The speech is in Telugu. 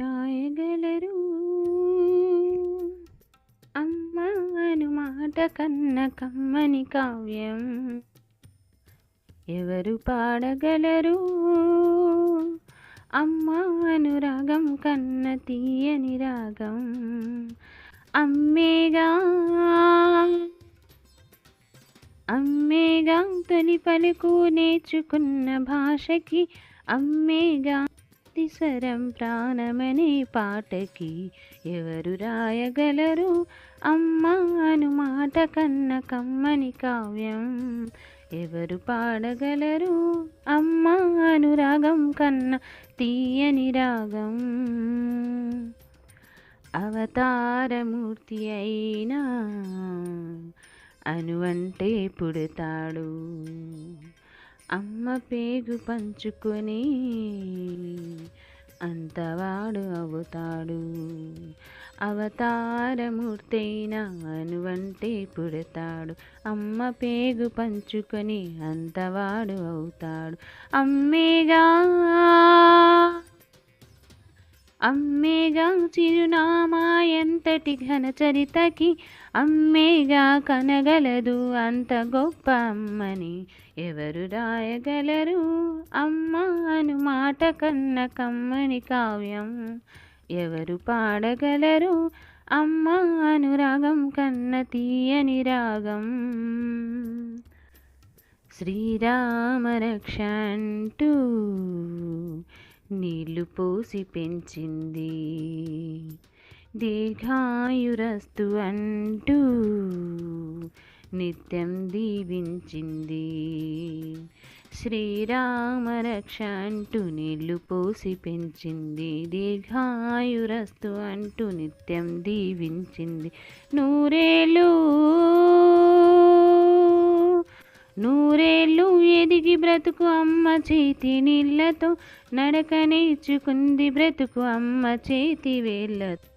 రాయగలరు. అమ్మ అను మాట కన్న కమ్మని కావ్యం ఎవరు పాడగలరు? అమ్మ అనురాగం కన్న తీయని రాగం అమ్మేగా. అమ్మేగా తొలి పలుకు నేర్చుకున్న భాషకి అమ్మేగా. స్వరం ప్రాణమనే పాటకి ఎవరు రాయగలరు? అమ్మ అను మాట కన్న కమ్మని కావ్యం ఎవరు పాడగలరు? అమ్మ అనురాగం కన్న తీయని రాగం అవతారమూర్తి అయినా అనువంటే పుడతాడు. అమ్మ పేగు పంచుకొని అంతవాడు అవుతాడు. అవతారమూర్తైన అనువంటే పుడతాడు. అమ్మ పేగు పంచుకొని అంతవాడు అవుతాడు. అమ్మేగా అమ్మేగా చిరునామా ఎంతటి ఘన చరితకి అమ్మేగా కనగలదు అంత గొప్ప అమ్మని ఎవరు రాయగలరు? అమ్మ అను మాట కన్న కమ్మని కావ్యం ఎవరు పాడగలరు? అమ్మ అనురాగం కన్న తీయని రాగం శ్రీరామ రక్ష అంటూ నీళ్ళు పోసి పెంచింది. దీర్ఘాయురస్తు అంటూ నిత్యం దీవించింది. శ్రీరామ రక్ష అంటూ నీళ్ళు పోసి పెంచింది. దీర్ఘాయురస్తు అంటూ నిత్యం దీవించింది. నూరేళ్ళు నూరేళ్ళు ఎదిగి బ్రతుకు అమ్మ చేతి నీళ్ళతో నడక నేర్చుకుంది బ్రతుకు అమ్మ చేతి వేళ్ళతో.